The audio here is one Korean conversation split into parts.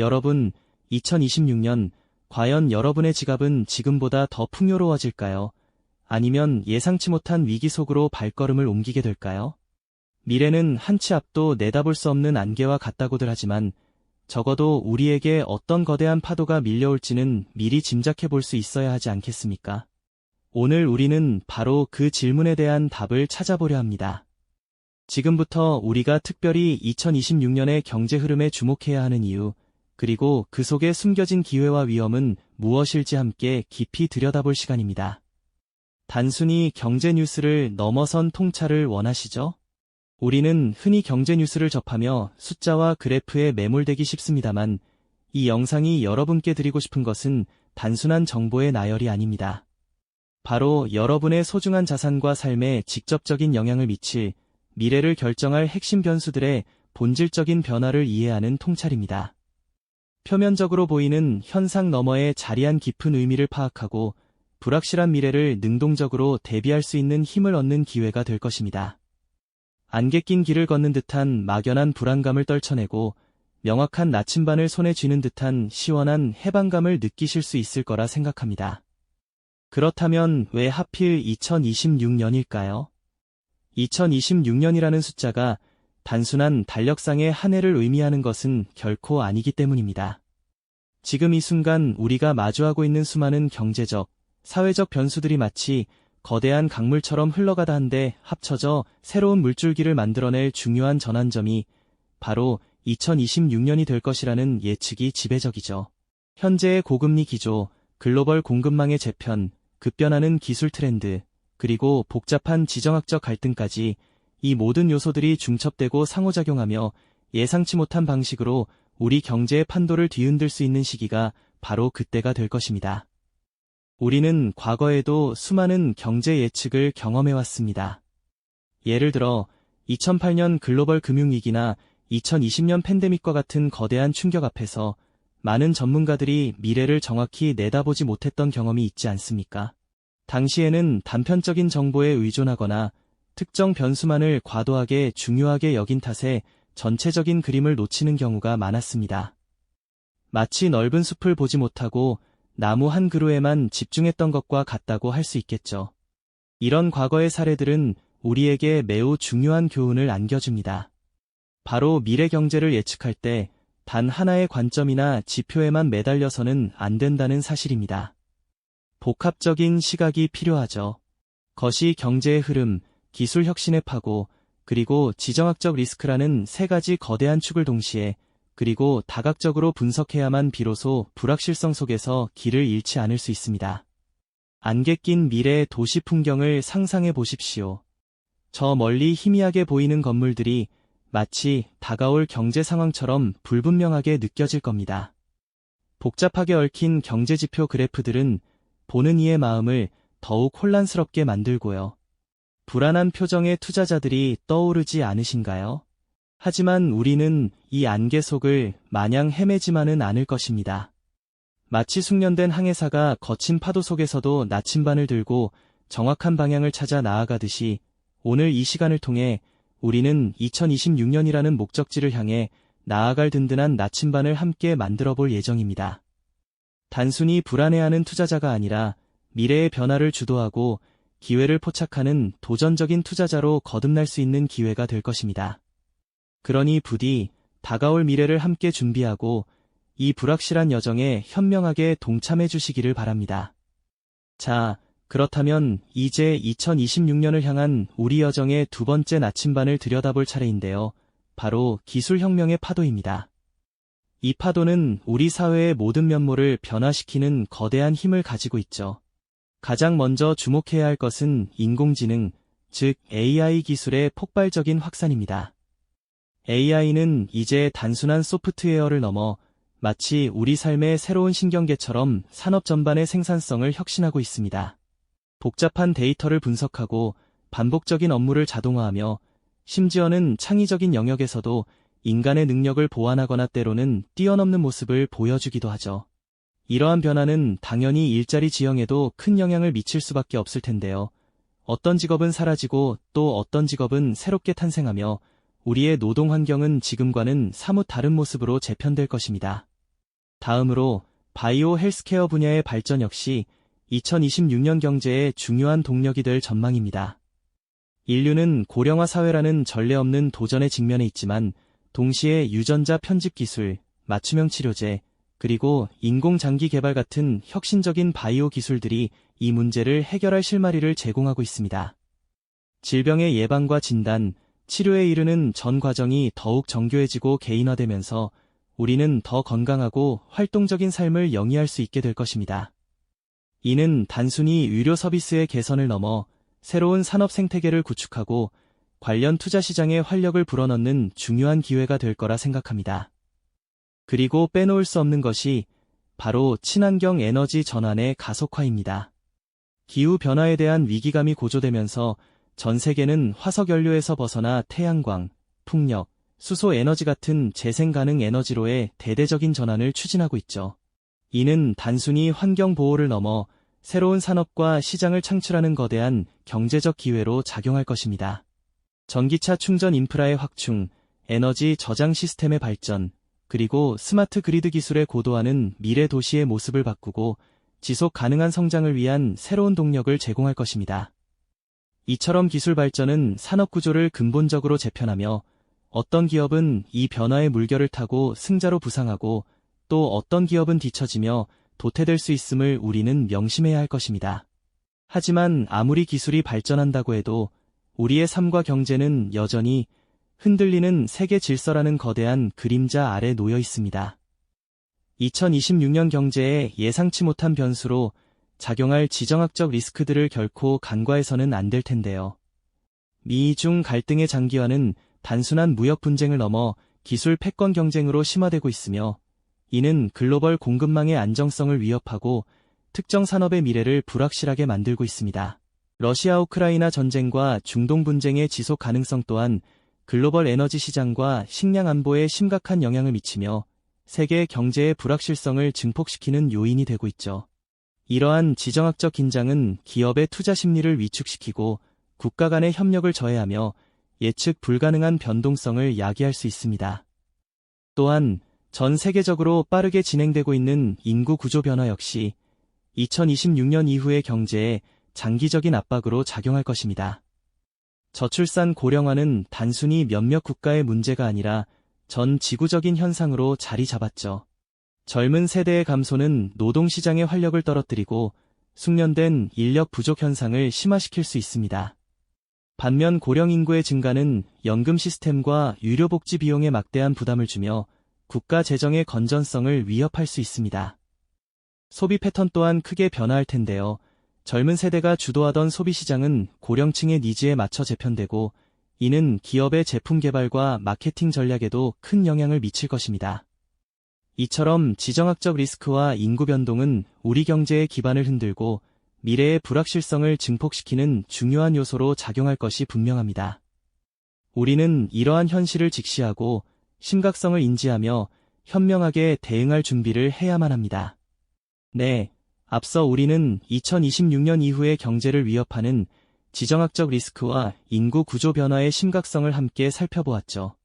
여러분, 2026년 과연 여러분의 지갑은 지금보다 더 풍요로워질까요? 아니면 예상치 못한 위기 속으로 발걸음을 옮기게 될까요? 미래는 한 치 앞도 내다볼 수 없는 안개와 같다고들 하지만 적어도 우리에게 어떤 거대한 파도가 밀려올지는 미리 짐작해 볼 수 있어야 하지 않겠습니까? 오늘 우리는 바로 그 질문에 대한 답을 찾아보려 합니다. 지금부터 우리가 특별히 2026년의 경제 흐름에 주목해야 하는 이유, 그리고 그 속에 숨겨진 기회와 위험은 무엇일지 함께 깊이 들여다볼 시간입니다. 단순히 경제 뉴스를 넘어선 통찰을 원하시죠? 우리는 흔히 경제 뉴스를 접하며 숫자와 그래프에 매몰되기 쉽습니다만 이 영상이 여러분께 드리고 싶은 것은 단순한 정보의 나열이 아닙니다. 바로 여러분의 소중한 자산과 삶에 직접적인 영향을 미칠 미래를 결정할 핵심 변수들의 본질적인 변화를 이해하는 통찰입니다. 표면적으로 보이는 현상 너머의 자리한 깊은 의미를 파악하고 불확실한 미래를 능동적으로 대비할 수 있는 힘을 얻는 기회가 될 것입니다. 안개 낀 길을 걷는 듯한 막연한 불안감을 떨쳐내고 명확한 나침반을 손에 쥐는 듯한 시원한 해방감을 느끼실 수 있을 거라 생각합니다. 그렇다면 왜 하필 2026년일까요? 2026년이라는 숫자가 단순한 달력상의 한 해를 의미하는 것은 결코 아니기 때문입니다. 지금 이 순간 우리가 마주하고 있는 수많은 경제적, 사회적 변수들이 마치 거대한 강물처럼 흘러가다 한데 합쳐져 새로운 물줄기를 만들어낼 중요한 전환점이 바로 2026년이 될 것이라는 예측이 지배적이죠. 현재의 고금리 기조, 글로벌 공급망의 재편, 급변하는 기술 트렌드, 그리고 복잡한 지정학적 갈등까지 이 모든 요소들이 중첩되고 상호작용하며 예상치 못한 방식으로 우리 경제의 판도를 뒤흔들 수 있는 시기가 바로 그때가 될 것입니다. 우리는 과거에도 수많은 경제 예측을 경험해왔습니다. 예를 들어 2008년 글로벌 금융위기나 2020년 팬데믹과 같은 거대한 충격 앞에서 많은 전문가들이 미래를 정확히 내다보지 못했던 경험이 있지 않습니까? 당시에는 단편적인 정보에 의존하거나 특정 변수만을 과도하게 중요하게 여긴 탓에 전체적인 그림을 놓치는 경우가 많았습니다. 마치 넓은 숲을 보지 못하고 나무 한 그루에만 집중했던 것과 같다고 할 수 있겠죠. 이런 과거의 사례들은 우리에게 매우 중요한 교훈을 안겨줍니다. 바로 미래 경제를 예측할 때 단 하나의 관점이나 지표에만 매달려서는 안 된다는 사실입니다. 복합적인 시각이 필요하죠. 것이 경제의 흐름, 기술 혁신의 파고, 그리고 지정학적 리스크라는 세 가지 거대한 축을 동시에 그리고 다각적으로 분석해야만 비로소 불확실성 속에서 길을 잃지 않을 수 있습니다. 안개 낀 미래의 도시 풍경을 상상해 보십시오. 저 멀리 희미하게 보이는 건물들이 마치 다가올 경제 상황처럼 불분명하게 느껴질 겁니다. 복잡하게 얽힌 경제지표 그래프들은 보는 이의 마음을 더욱 혼란스럽게 만들고요. 불안한 표정의 투자자들이 떠오르지 않으신가요? 하지만 우리는 이 안개 속을 마냥 헤매지만은 않을 것입니다. 마치 숙련된 항해사가 거친 파도 속에서도 나침반을 들고 정확한 방향을 찾아 나아가듯이 오늘 이 시간을 통해 우리는 2026년이라는 목적지를 향해 나아갈 든든한 나침반을 함께 만들어 볼 예정입니다. 단순히 불안해하는 투자자가 아니라 미래의 변화를 주도하고 기회를 포착하는 도전적인 투자자로 거듭날 수 있는 기회가 될 것입니다. 그러니 부디 다가올 미래를 함께 준비하고 이 불확실한 여정에 현명하게 동참해 주시기를 바랍니다. 자, 그렇다면 이제 2026년을 향한 우리 여정의 두 번째 나침반을 들여다볼 차례인데요. 바로 기술혁명의 파도입니다. 이 파도는 우리 사회의 모든 면모를 변화시키는 거대한 힘을 가지고 있죠. 가장 먼저 주목해야 할 것은 인공지능, 즉 AI 기술의 폭발적인 확산입니다. AI는 이제 단순한 소프트웨어를 넘어 마치 우리 삶의 새로운 신경계처럼 산업 전반의 생산성을 혁신하고 있습니다. 복잡한 데이터를 분석하고 반복적인 업무를 자동화하며 심지어는 창의적인 영역에서도 인간의 능력을 보완하거나 때로는 뛰어넘는 모습을 보여주기도 하죠. 이러한 변화는 당연히 일자리 지형에도 큰 영향을 미칠 수밖에 없을 텐데요. 어떤 직업은 사라지고 또 어떤 직업은 새롭게 탄생하며 우리의 노동 환경은 지금과는 사뭇 다른 모습으로 재편될 것입니다. 다음으로 바이오 헬스케어 분야의 발전 역시 2026년 경제의 중요한 동력이 될 전망입니다. 인류는 고령화 사회라는 전례 없는 도전에 직면해 있지만 동시에 유전자 편집 기술, 맞춤형 치료제, 그리고 인공장기 개발 같은 혁신적인 바이오 기술들이 이 문제를 해결할 실마리를 제공하고 있습니다. 질병의 예방과 진단, 치료에 이르는 전 과정이 더욱 정교해지고 개인화되면서 우리는 더 건강하고 활동적인 삶을 영위할 수 있게 될 것입니다. 이는 단순히 의료 서비스의 개선을 넘어 새로운 산업 생태계를 구축하고 관련 투자 시장에 활력을 불어넣는 중요한 기회가 될 거라 생각합니다. 그리고 빼놓을 수 없는 것이 바로 친환경 에너지 전환의 가속화입니다. 기후 변화에 대한 위기감이 고조되면서 전 세계는 화석 연료에서 벗어나 태양광, 풍력, 수소 에너지 같은 재생 가능 에너지로의 대대적인 전환을 추진하고 있죠. 이는 단순히 환경 보호를 넘어 새로운 산업과 시장을 창출하는 거대한 경제적 기회로 작용할 것입니다. 전기차 충전 인프라의 확충, 에너지 저장 시스템의 발전, 그리고 스마트 그리드 기술의 고도화는 미래 도시의 모습을 바꾸고 지속 가능한 성장을 위한 새로운 동력을 제공할 것입니다. 이처럼 기술 발전은 산업 구조를 근본적으로 재편하며 어떤 기업은 이 변화의 물결을 타고 승자로 부상하고 또 어떤 기업은 뒤처지며 도태될 수 있음을 우리는 명심해야 할 것입니다. 하지만 아무리 기술이 발전한다고 해도 우리의 삶과 경제는 여전히 흔들리는 세계 질서라는 거대한 그림자 아래 놓여 있습니다. 2026년 경제에 예상치 못한 변수로 작용할 지정학적 리스크들을 결코 간과해서는 안 될 텐데요. 미중 갈등의 장기화는 단순한 무역 분쟁을 넘어 기술 패권 경쟁으로 심화되고 있으며 이는 글로벌 공급망의 안정성을 위협하고 특정 산업의 미래를 불확실하게 만들고 있습니다. 러시아 우크라이나 전쟁과 중동 분쟁의 지속 가능성 또한 글로벌 에너지 시장과 식량 안보에 심각한 영향을 미치며 세계 경제의 불확실성을 증폭시키는 요인이 되고 있죠. 이러한 지정학적 긴장은 기업의 투자 심리를 위축시키고 국가 간의 협력을 저해하며 예측 불가능한 변동성을 야기할 수 있습니다. 또한 전 세계적으로 빠르게 진행되고 있는 인구 구조 변화 역시 2026년 이후의 경제에 장기적인 압박으로 작용할 것입니다. 저출산 고령화는 단순히 몇몇 국가의 문제가 아니라 전 지구적인 현상으로 자리 잡았죠. 젊은 세대의 감소는 노동시장의 활력을 떨어뜨리고 숙련된 인력 부족 현상을 심화시킬 수 있습니다. 반면 고령 인구의 증가는 연금 시스템과 유료복지 비용에 막대한 부담을 주며 국가 재정의 건전성을 위협할 수 있습니다. 소비 패턴 또한 크게 변화할 텐데요. 젊은 세대가 주도하던 소비 시장은 고령층의 니즈에 맞춰 재편되고 이는 기업의 제품 개발과 마케팅 전략에도 큰 영향을 미칠 것입니다. 이처럼 지정학적 리스크와 인구 변동은 우리 경제의 기반을 흔들고 미래의 불확실성을 증폭시키는 중요한 요소로 작용할 것이 분명합니다. 우리는 이러한 현실을 직시하고 심각성을 인지하며 현명하게 대응할 준비를 해야만 합니다. 네, 앞서 우리는 2026년 이후의 경제를 위협하는 지정학적 리스크와 인구 구조 변화의 심각성을 함께 살펴보았죠.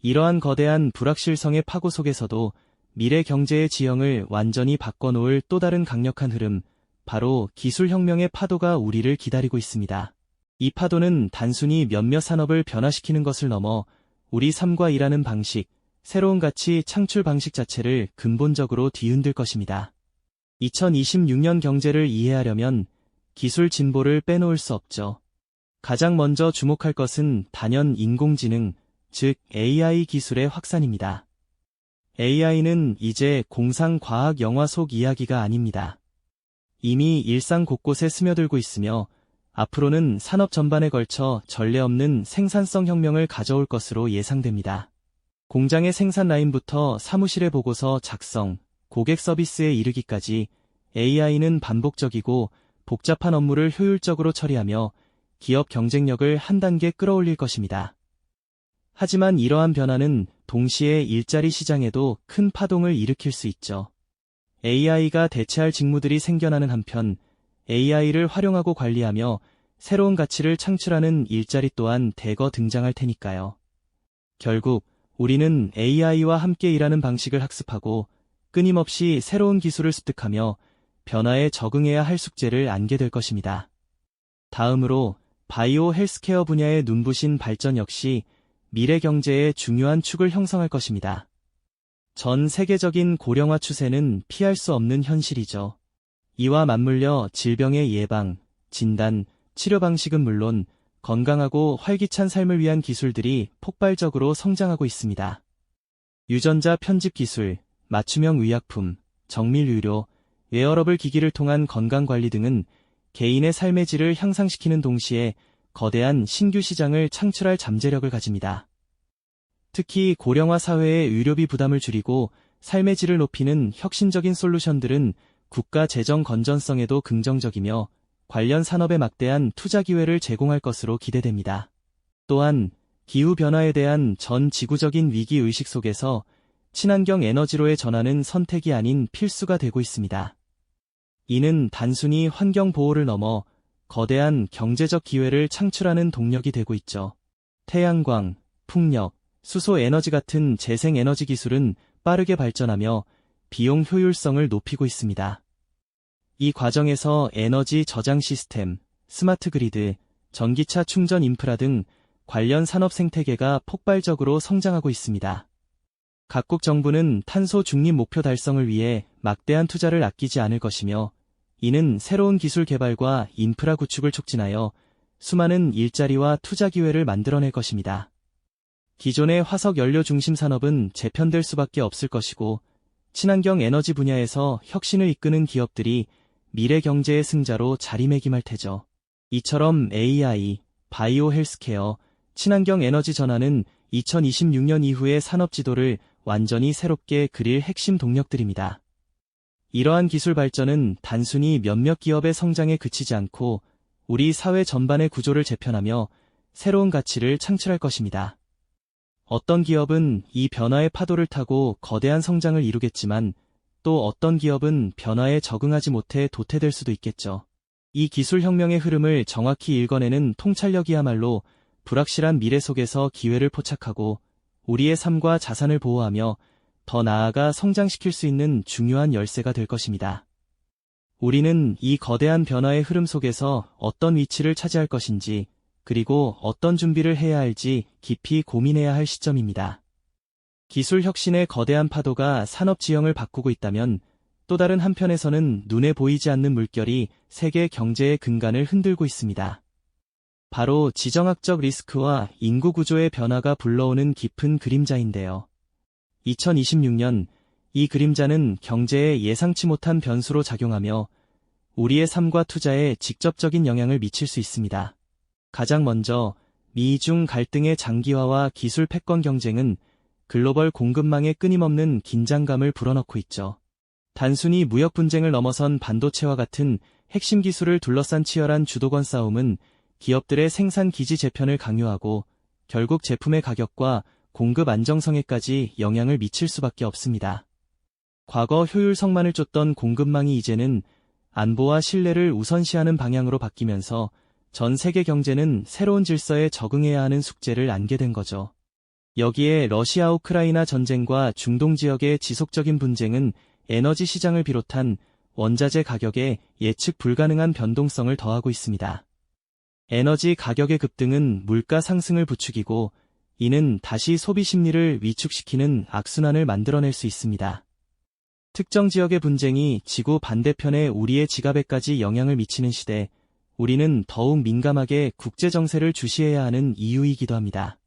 이러한 거대한 불확실성의 파고 속에서도 미래 경제의 지형을 완전히 바꿔놓을 또 다른 강력한 흐름, 바로 기술혁명의 파도가 우리를 기다리고 있습니다. 이 파도는 단순히 몇몇 산업을 변화시키는 것을 넘어 우리 삶과 일하는 방식, 새로운 가치 창출 방식 자체를 근본적으로 뒤흔들 것입니다. 2026년 경제를 이해하려면 기술 진보를 빼놓을 수 없죠. 가장 먼저 주목할 것은 단연 인공지능, 즉 AI 기술의 확산입니다. AI는 이제 공상과학 영화 속 이야기가 아닙니다. 이미 일상 곳곳에 스며들고 있으며 앞으로는 산업 전반에 걸쳐 전례 없는 생산성 혁명을 가져올 것으로 예상됩니다. 공장의 생산 라인부터 사무실의 보고서 작성, 고객 서비스에 이르기까지 AI는 반복적이고 복잡한 업무를 효율적으로 처리하며 기업 경쟁력을 한 단계 끌어올릴 것입니다. 하지만 이러한 변화는 동시에 일자리 시장에도 큰 파동을 일으킬 수 있죠. AI가 대체할 직무들이 생겨나는 한편 AI를 활용하고 관리하며 새로운 가치를 창출하는 일자리 또한 대거 등장할 테니까요. 결국 우리는 AI와 함께 일하는 방식을 학습하고 끊임없이 새로운 기술을 습득하며 변화에 적응해야 할 숙제를 안게 될 것입니다. 다음으로 바이오 헬스케어 분야의 눈부신 발전 역시 미래 경제의 중요한 축을 형성할 것입니다. 전 세계적인 고령화 추세는 피할 수 없는 현실이죠. 이와 맞물려 질병의 예방, 진단, 치료 방식은 물론 건강하고 활기찬 삶을 위한 기술들이 폭발적으로 성장하고 있습니다. 유전자 편집 기술, 맞춤형 의약품, 정밀 의료, 웨어러블 기기를 통한 건강관리 등은 개인의 삶의 질을 향상시키는 동시에 거대한 신규 시장을 창출할 잠재력을 가집니다. 특히 고령화 사회의 의료비 부담을 줄이고 삶의 질을 높이는 혁신적인 솔루션들은 국가 재정 건전성에도 긍정적이며 관련 산업에 막대한 투자 기회를 제공할 것으로 기대됩니다. 또한 기후 변화에 대한 전 지구적인 위기 의식 속에서 친환경 에너지로의 전환은 선택이 아닌 필수가 되고 있습니다. 이는 단순히 환경 보호를 넘어 거대한 경제적 기회를 창출하는 동력이 되고 있죠. 태양광, 풍력, 수소 에너지 같은 재생 에너지 기술은 빠르게 발전하며 비용 효율성을 높이고 있습니다. 이 과정에서 에너지 저장 시스템, 스마트 그리드, 전기차 충전 인프라 등 관련 산업 생태계가 폭발적으로 성장하고 있습니다. 각국 정부는 탄소 중립 목표 달성을 위해 막대한 투자를 아끼지 않을 것이며 이는 새로운 기술 개발과 인프라 구축을 촉진하여 수많은 일자리와 투자 기회를 만들어낼 것입니다. 기존의 화석 연료 중심 산업은 재편될 수밖에 없을 것이고 친환경 에너지 분야에서 혁신을 이끄는 기업들이 미래 경제의 승자로 자리매김할 테죠. 이처럼 AI, 바이오 헬스케어, 친환경 에너지 전환은 2026년 이후의 산업 지도를 완전히 새롭게 그릴 핵심 동력들입니다. 이러한 기술 발전은 단순히 몇몇 기업의 성장에 그치지 않고 우리 사회 전반의 구조를 재편하며 새로운 가치를 창출할 것입니다. 어떤 기업은 이 변화의 파도를 타고 거대한 성장을 이루겠지만 또 어떤 기업은 변화에 적응하지 못해 도태될 수도 있겠죠. 이 기술 혁명의 흐름을 정확히 읽어내는 통찰력이야말로 불확실한 미래 속에서 기회를 포착하고 우리의 삶과 자산을 보호하며 더 나아가 성장시킬 수 있는 중요한 열쇠가 될 것입니다. 우리는 이 거대한 변화의 흐름 속에서 어떤 위치를 차지할 것인지 그리고 어떤 준비를 해야 할지 깊이 고민해야 할 시점입니다. 기술 혁신의 거대한 파도가 산업 지형을 바꾸고 있다면 또 다른 한편에서는 눈에 보이지 않는 물결이 세계 경제의 근간을 흔들고 있습니다. 바로 지정학적 리스크와 인구 구조의 변화가 불러오는 깊은 그림자인데요. 2026년 이 그림자는 경제에 예상치 못한 변수로 작용하며 우리의 삶과 투자에 직접적인 영향을 미칠 수 있습니다. 가장 먼저 미중 갈등의 장기화와 기술 패권 경쟁은 글로벌 공급망에 끊임없는 긴장감을 불어넣고 있죠. 단순히 무역 분쟁을 넘어선 반도체와 같은 핵심 기술을 둘러싼 치열한 주도권 싸움은 기업들의 생산 기지 재편을 강요하고 결국 제품의 가격과 공급 안정성에까지 영향을 미칠 수밖에 없습니다. 과거 효율성만을 쫓던 공급망이 이제는 안보와 신뢰를 우선시하는 방향으로 바뀌면서 전 세계 경제는 새로운 질서에 적응해야 하는 숙제를 안게 된 거죠. 여기에 러시아 우크라이나 전쟁과 중동 지역의 지속적인 분쟁은 에너지 시장을 비롯한 원자재 가격에 예측 불가능한 변동성을 더하고 있습니다. 에너지 가격의 급등은 물가 상승을 부추기고 이는 다시 소비 심리를 위축시키는 악순환을 만들어낼 수 있습니다. 특정 지역의 분쟁이 지구 반대편의 우리의 지갑에까지 영향을 미치는 시대, 우리는 더욱 민감하게 국제 정세를 주시해야 하는 이유이기도 합니다.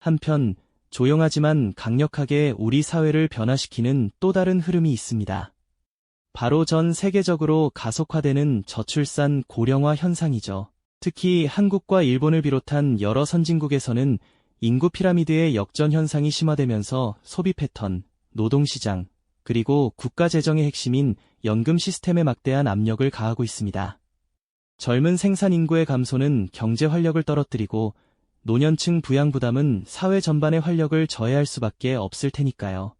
한편 조용하지만 강력하게 우리 사회를 변화시키는 또 다른 흐름이 있습니다. 바로 전 세계적으로 가속화되는 저출산 고령화 현상이죠. 특히 한국과 일본을 비롯한 여러 선진국에서는 인구 피라미드의 역전 현상이 심화되면서 소비 패턴, 노동시장, 그리고 국가 재정의 핵심인 연금 시스템에 막대한 압력을 가하고 있습니다. 젊은 생산 인구의 감소는 경제 활력을 떨어뜨리고 노년층 부양 부담은 사회 전반의 활력을 저해할 수밖에 없을 테니까요.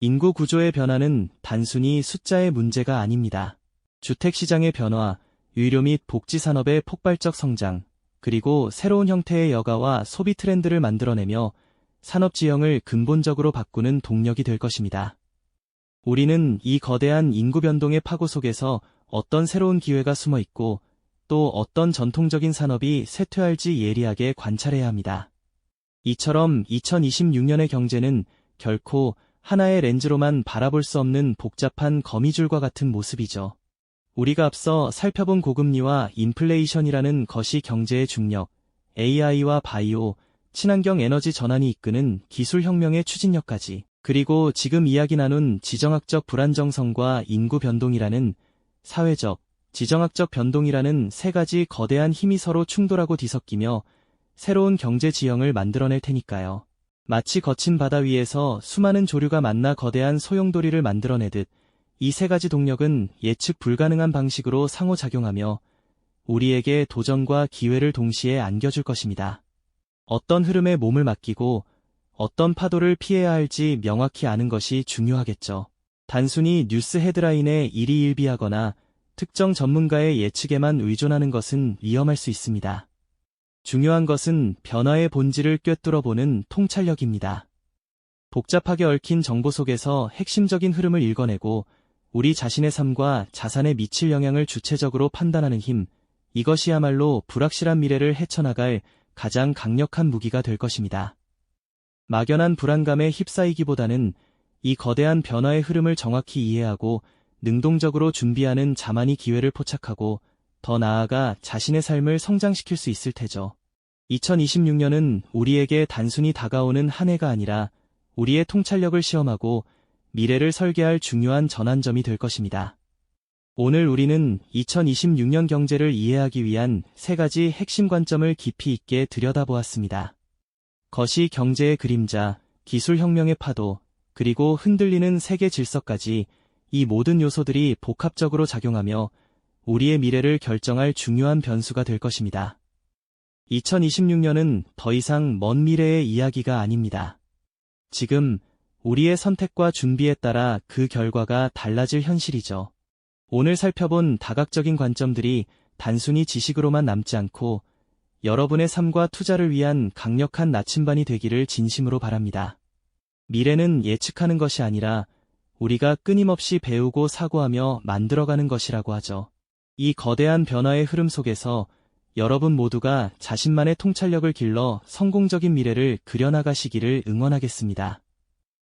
인구 구조의 변화는 단순히 숫자의 문제가 아닙니다. 주택 시장의 변화, 의료 및 복지 산업의 폭발적 성장, 그리고 새로운 형태의 여가와 소비 트렌드를 만들어내며 산업 지형을 근본적으로 바꾸는 동력이 될 것입니다. 우리는 이 거대한 인구 변동의 파고 속에서 어떤 새로운 기회가 숨어 있고 또 어떤 전통적인 산업이 쇠퇴할지 예리하게 관찰해야 합니다. 이처럼 2026년의 경제는 결코 하나의 렌즈로만 바라볼 수 없는 복잡한 거미줄과 같은 모습이죠. 우리가 앞서 살펴본 고금리와 인플레이션이라는 것이 경제의 중력, AI와 바이오, 친환경 에너지 전환이 이끄는 기술혁명의 추진력까지, 그리고 지금 이야기 나눈 지정학적 불안정성과 인구 변동이라는 사회적, 지정학적 변동이라는 세 가지 거대한 힘이 서로 충돌하고 뒤섞이며 새로운 경제 지형을 만들어낼 테니까요. 마치 거친 바다 위에서 수많은 조류가 만나 거대한 소용돌이를 만들어내듯 이 세 가지 동력은 예측 불가능한 방식으로 상호작용하며 우리에게 도전과 기회를 동시에 안겨줄 것입니다. 어떤 흐름에 몸을 맡기고 어떤 파도를 피해야 할지 명확히 아는 것이 중요하겠죠. 단순히 뉴스 헤드라인에 일희일비하거나 특정 전문가의 예측에만 의존하는 것은 위험할 수 있습니다. 중요한 것은 변화의 본질을 꿰뚫어보는 통찰력입니다. 복잡하게 얽힌 정보 속에서 핵심적인 흐름을 읽어내고 우리 자신의 삶과 자산에 미칠 영향을 주체적으로 판단하는 힘, 이것이야말로 불확실한 미래를 헤쳐나갈 가장 강력한 무기가 될 것입니다. 막연한 불안감에 휩싸이기보다는 이 거대한 변화의 흐름을 정확히 이해하고 능동적으로 준비하는 자만이 기회를 포착하고 더 나아가 자신의 삶을 성장시킬 수 있을 테죠. 2026년은 우리에게 단순히 다가오는 한 해가 아니라 우리의 통찰력을 시험하고 미래를 설계할 중요한 전환점이 될 것입니다. 오늘 우리는 2026년 경제를 이해하기 위한 세 가지 핵심 관점을 깊이 있게 들여다보았습니다. 거시 경제의 그림자, 기술혁명의 파도, 그리고 흔들리는 세계 질서까지 이 모든 요소들이 복합적으로 작용하며 우리의 미래를 결정할 중요한 변수가 될 것입니다. 2026년은 더 이상 먼 미래의 이야기가 아닙니다. 지금 우리의 선택과 준비에 따라 그 결과가 달라질 현실이죠. 오늘 살펴본 다각적인 관점들이 단순히 지식으로만 남지 않고 여러분의 삶과 투자를 위한 강력한 나침반이 되기를 진심으로 바랍니다. 미래는 예측하는 것이 아니라 우리가 끊임없이 배우고 사고하며 만들어가는 것이라고 하죠. 이 거대한 변화의 흐름 속에서 여러분 모두가 자신만의 통찰력을 길러 성공적인 미래를 그려나가시기를 응원하겠습니다.